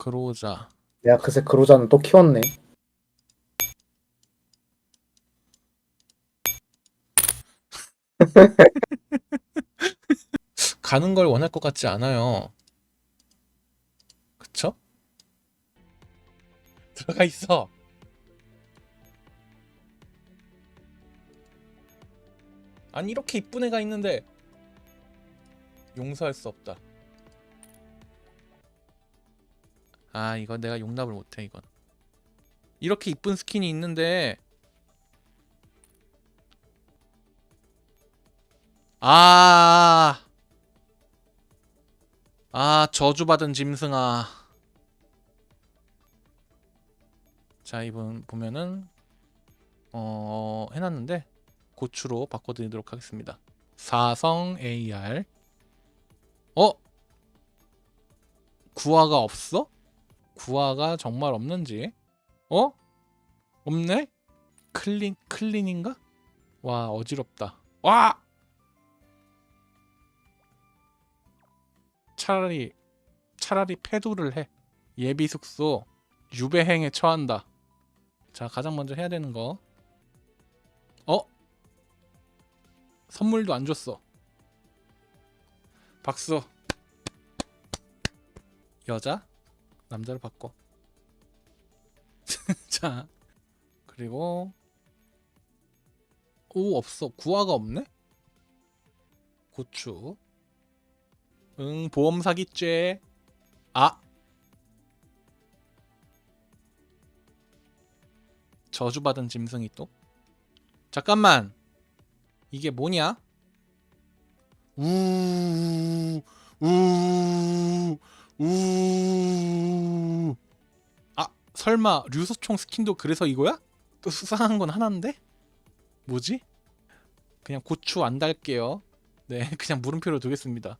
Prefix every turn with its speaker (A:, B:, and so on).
A: 그로자.
B: 내가 그새 그로자는 또 키웠네.
A: 가는 걸 원할 것 같지 않아요. 그쵸? 들어가 있어. 아니 이렇게 이쁜 애가 있는데 용서할 수 없다. 아 이거 내가 용납을 못해 이건. 이렇게 이쁜 스킨이 있는데 아. 아, 저주받은 짐승아. 자, 이분 보면은 어, 해놨는데 고추로 바꿔드리도록 하겠습니다. 사성 AR. 어? 구화가 없어? 구화가 정말 없는지? 어? 없네? 클린 클린인가? 와 어지럽다. 와! 차라리 차라리 패도를 해. 예비 숙소 유배행에 처한다. 자 가장 먼저 해야 되는 거. 어? 선물도 안 줬어. 박수. 여자 남자로 바꿔. 자 그리고 오 없어 구화가 없네. 고추. 응 보험 사기죄. 아 저주받은 짐승이 또. 잠깐만. 이게 뭐냐? 우, 설마 류소총 스킨도 그래서 이거야? 또 수상한 건 하나인데? 뭐지? 그냥 고추 안 달게요. 네, 그냥 물음표로 두겠습니다.